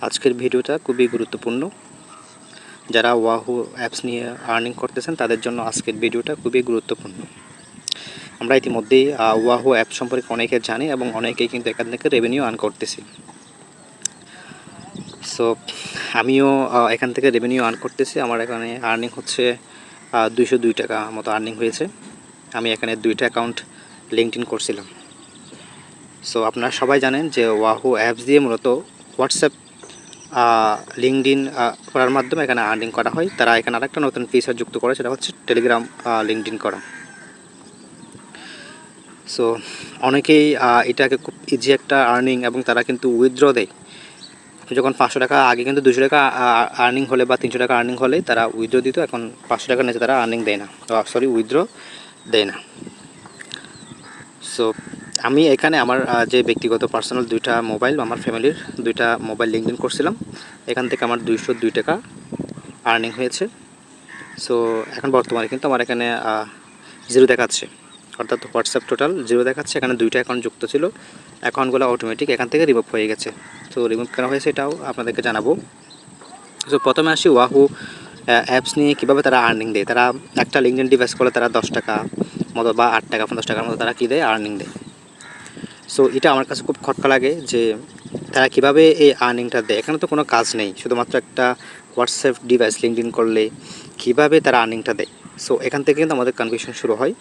আজকের ভিডিওটা খুবই গুরুত্বপূর্ণ। যারা ওয়াহু অ্যাপস নিয়ে আর্নিং করতেছেন, তাদের জন্য আজকের ভিডিওটা খুবই গুরুত্বপূর্ণ। আমরা ইতিমধ্যেই ওয়াহু অ্যাপ সম্পর্কে অনেকে জানি এবং অনেকেই কিন্তু এখান থেকে রেভিনিউ আর্ন করতেছি। সো আমিও এখান থেকে রেভিনিউ আর্ন করতেছি। আমার এখানে আর্নিং হচ্ছে দুইশো দুই টাকা মতো আর্নিং হয়েছে। আমি এখানে দুইটা অ্যাকাউন্ট লিঙ্কড ইন করছিলাম। সো আপনারা সবাই জানেন যে ওয়াহু অ্যাপস দিয়ে মূলত হোয়াটসঅ্যাপ লিঙ্কড ইন করার মাধ্যমে এখানে আর্নিং করা হয়। তারা এখানে আরেকটা নতুন ফিচার যুক্ত করে সেটা হচ্ছে টেলিগ্রাম লিঙ্কড ইন করা। সো অনেকেই এটাকে খুব ইজি একটা আর্নিং এবং তারা কিন্তু উইথড্র দেয়। যখন পাঁচশো টাকা, আগে কিন্তু দুশো টাকা আর্নিং হলে বা তিনশো টাকা আর্নিং হলে তারা উইথড্র দিত, এখন পাঁচশো টাকার নিচে তারা আর্নিং দেয় না। সরি উইথড্র দেয় না। সো আমি এখানে আমার যে ব্যক্তিগত পার্সোনাল দুইটা মোবাইল আমার ফ্যামিলির দুইটা মোবাইল লিঙ্ক করছিলাম। এখান থেকে আমার দুইশো দুই টাকা আর্নিং হয়েছে। সো এখন বর্তমানে কিন্তু আমার এখানে জিরো দেখাচ্ছে। অর্থাৎ হোয়াটসঅ্যাপ টোটাল জিরো দেখাচ্ছে। এখানে দুইটা অ্যাকাউন্ট যুক্ত ছিল। অ্যাকাউন্টগুলো অটোমেটিক এখান থেকে রিমুভ হয়ে গেছে। তো রিমুভ কেন হয়েছে এটাও আপনাদেরকে জানাব। সো প্রথমে আসি ওয়াহু অ্যাপস নিয়ে কীভাবে তারা আর্নিং দেয়। তারা একটা লিঙ্কডিন ডিভাইস করলে তারা দশ টাকা মতো বা আট টাকা, পঞ্চাশ টাকার মতো তারা কী দেয়? আর্নিং দেয়। সো এটা আমার কাছে খুব খটকা লাগে যে তারা কীভাবে এই আর্নিংটা দেয়। এখানে তো কোনো কাজ নেই, শুধুমাত্র একটা হোয়াটসঅ্যাপ ডিভাইস লিঙ্কডিন করলে কীভাবে তারা আর্নিংটা দেয়। সো এখান থেকে কিন্তু আমাদের কনফিউশন শুরু হয়।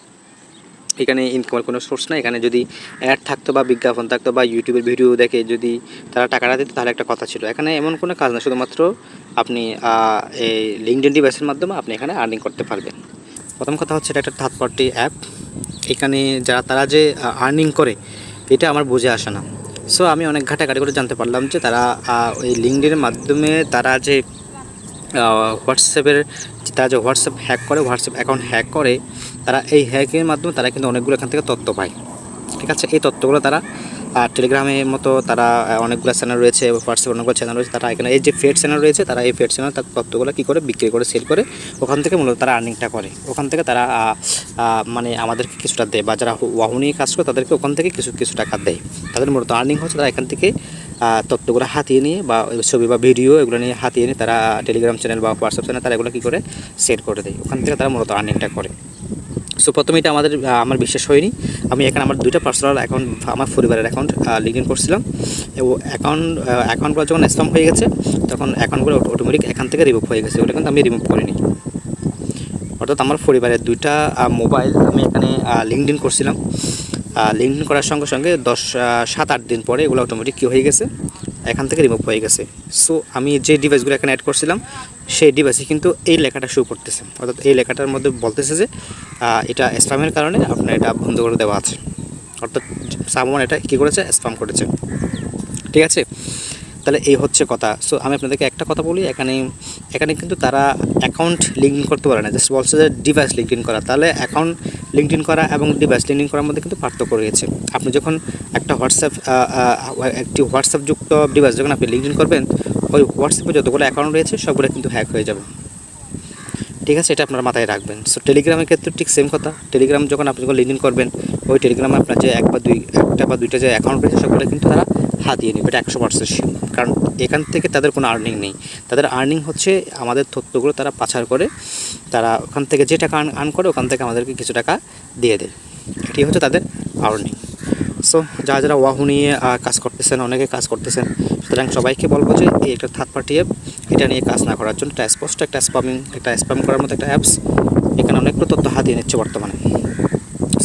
এখানে ইনকামের কোনো সোর্স নাই। এখানে যদি অ্যাড থাকতো বা বিজ্ঞাপন থাকতো বা ইউটিউবের ভিডিও দেখে যদি তারা টাকাটা দিত, তাহলে একটা কথা ছিল। এখানে এমন কোনো কাজ না, শুধুমাত্র আপনি এই লিঙ্কডিন ডিভাইসের মাধ্যমে আপনি এখানে আর্নিং করতে পারবেন। প্রথম কথা হচ্ছে এটা একটা থার্ড পার্টি অ্যাপ এখানে যারা, তারা যে আর্নিং করে এটা আমার বুঝে আসে না। সো আমি অনেক ঘাটাঘাটি করে জানতে পারলাম যে তারা ওই লিঙ্কডিনের মাধ্যমে তারা যে হোয়াটসঅ্যাপের তারা যে হোয়াটসঅ্যাপ হ্যাক করে হোয়াটসঅ্যাপ অ্যাকাউন্ট হ্যাক করে, তারা এই হ্যাকের মাধ্যমে তারা কিন্তু অনেকগুলো এখান থেকে তথ্য পায়। ঠিক আছে? এই তথ্যগুলো তারা আর টেলিগ্রামের মতো তারা অনেকগুলো চ্যানেল রয়েছে হোয়াটসঅ্যাপ অনেকগুলো চ্যানেল রয়েছে, তারা এখানে এই যে ফেড চ্যানেল রয়েছে, তারা এই ফেড চ্যানেল তার তথ্যগুলো কী করে বিক্রি করে সেল করে, ওখান থেকে মূলত তারা আর্নিংটা করে। ওখান থেকে তারা মানে আমাদেরকে কিছুটা দেয় বা যারা ওয়াহু নিয়ে কাজ করে, তাদেরকে ওখান থেকে কিছু কিছু টাকা দেয়। তাদের মূলত আর্নিং হচ্ছে, তারা এখান থেকে তথ্যগুলো হাতিয়ে নিয়ে বা ছবি বা ভিডিও এগুলো নিয়ে হাতিয়ে নিয়ে তারা টেলিগ্রাম চ্যানেল বা হোয়াটসঅ্যাপ চ্যানেল তারা এগুলো কী করে সেট করে দেয়। ওখান থেকে তারা মূলত আর্নিংটা করে। সো প্রথমে এটা আমাদের আমার বিশ্বাস হয়নি। আমি এখানে আমার দুইটা পার্সোনাল অ্যাকাউন্ট আমার পরিবারের অ্যাকাউন্ট লিঙ্ক ইন করছিলাম। এবং অ্যাকাউন্ট অ্যাকাউন্টগুলো যখন স্প্যাম হয়ে গেছে, তখন অ্যাকাউন্টগুলো অটোমেটিক এখান থেকে রিমুভ হয়ে গেছে। ওটা কিন্তু আমি রিমুভ করিনি। অর্থাৎ আমার পরিবারের দুইটা মোবাইল আমি এখানে লিঙ্কড ইন করছিলাম। লিঙ্কড ইন করার সঙ্গে সঙ্গে দশ সাত, আট দিন পরে এগুলো অটোমেটিক কী হয়ে গেছে? এখান থেকে রিমুভ হয়ে গেছে। সো আমি যে ডিভাইসগুলো এখানে অ্যাড করছিলাম সেই ডিভাইসে কিন্তু এই লেখাটা শো করতেছে। অর্থাৎ এই লেখাটার মধ্যে বলতেছে যে এটা স্প্যামের কারণে আপনার এটা বন্ধ করে দেওয়া আছে। অর্থাৎ সামন এটা কী করেছে? স্প্যাম করেছে। ঠিক আছে? তাহলে এই হচ্ছে কথা। সো আমি আপনাদেরকে একটা কথা বলি, এখানে এখানে কিন্তু তারা অ্যাকাউন্ট লিঙ্ক করতে পারে না। জাস্ট বলছে যে ডিভাইস লিঙ্ক ইন করা। তাহলে অ্যাকাউন্ট লিঙ্ক ইন করা এবং ডিভাইস লিঙ্ক ইন করার মধ্যে কিন্তু পার্থক্য রয়েছে। আপনি যখন একটা হোয়াটসঅ্যাপ একটি হোয়াটসঅ্যাপ যুক্ত ডিভাইস যখন আপনি লিঙ্ক ইন করবেন ওই হোয়াটসঅ্যাপে যতগুলো অ্যাকাউন্ট রয়েছে, সবগুলো কিন্তু হ্যাক হয়ে যাবে। ঠিক আছে? এটা আপনার মাথায় রাখবেন। সো টেলিগ্রামের ক্ষেত্রে ঠিক সেম কথা। টেলিগ্রাম যখন আপনি যখন লিঙ্ক করবেন, ওই টেলিগ্রামে আপনার যে এক বা দুই, একটা বা দুইটা যে অ্যাকাউন্ট রয়েছে, সবগুলো কিন্তু তারা হাতিয়ে নেবে। এটা একশো পার্সেন্ট কারণ এখান থেকে তাদের কোনো আর্নিং নেই। তাদের আর্নিং হচ্ছে আমাদের তথ্যগুলো তারা পাচার করে, তারা ওখান থেকে যে টাকা আর্ন করে, ওখান থেকে আমাদেরকে কিছু টাকা দিয়ে দেয়। এটি হচ্ছে তাদের আর্নিং সো যারা যারা ওয়াহু নিয়ে কাজ করতেছেন, অনেকে কাজ করতেছেন, সুতরাং সবাইকে বলব যে এই একটা থার্ড পার্টি অ্যাপ এটা নিয়ে কাজ না করার জন্য এটা স্পষ্ট একটা স্পামিং একটা স্প্যাম করার মতো একটা অ্যাপস এখানে অনেকগুলো তথ্য হাতিয়ে নিচ্ছে বর্তমানে।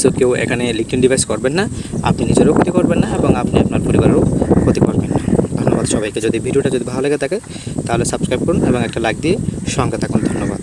সো কেউ এখানে লিঙ্কডিন ডিভাইস করবেন না, আপনি নিজেরও ক্ষতি করবেন না এবং আপনি আপনার পরিবারেরও ক্ষতি করবেন না। ধন্যবাদ সবাইকে। যদি ভিডিওটা যদি ভালো লেগে থাকে, তাহলে সাবস্ক্রাইব করুন এবং একটা লাইক দিয়ে সঙ্গে থাকুন। ধন্যবাদ।